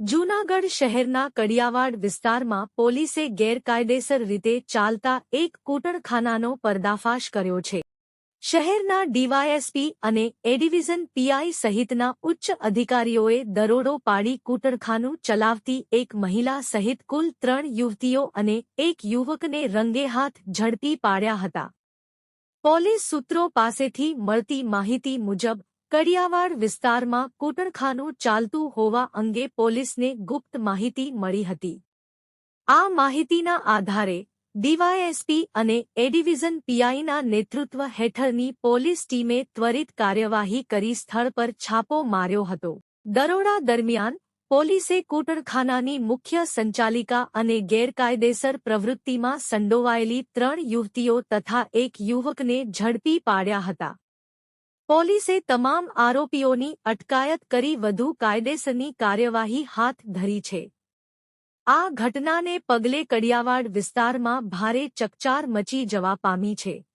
જૂનાગઢ શહેરના કડિયાવાડ વિસ્તારમાં પોલીસે ગેરકાયદેસર રીતે ચાલતા એક કૂટણખાનાનો પર્દાફાશ કર્યો છે. શહેરના ડીવાયએસપી અને એ ડિવિઝન પીઆઈ સહિતના ઉચ્ચ અધિકારીઓએ દરોડો પાડી કૂટણખાનું ચલાવતી એક મહિલા સહિત કુલ ત્રણ યુવતીઓ અને એક યુવકને રંગેહાથ ઝડપી પાડ્યા હતા. પોલીસ સૂત્રો પાસેથી મળતી માહિતી મુજબ કડિયાવાડ વિસ્તારમાં કૂટણખાનું ચાલતું હોવા અંગે પોલીસને ગુપ્ત માહિતી મળી હતી. આ માહિતીના આધારે ડીવાયએસપી અને એ ડિવિઝન પીઆઈના નેતૃત્વ હેઠળની પોલીસ ટીમે ત્વરિત કાર્યવાહી કરી સ્થળ પર છાપો માર્યો હતો. દરોડા દરમિયાન પોલીસે કૂટણખાનાની મુખ્ય સંચાલિકા અને ગેરકાયદેસર પ્રવૃત્તિમાં સંડોવાયેલી ત્રણ યુવતીઓ તથા એક યુવકને ઝડપી પાડ્યા હતા. પોલીસે તમામ આરોપીઓની અટકાયત કરી વધુ કાયદેસરની કાર્યવાહી હાથ ધરી છે. આ ઘટનાને પગલે કડિયાવાડ વિસ્તારમાં ભારે ચકચાર મચી જવા પામી છે.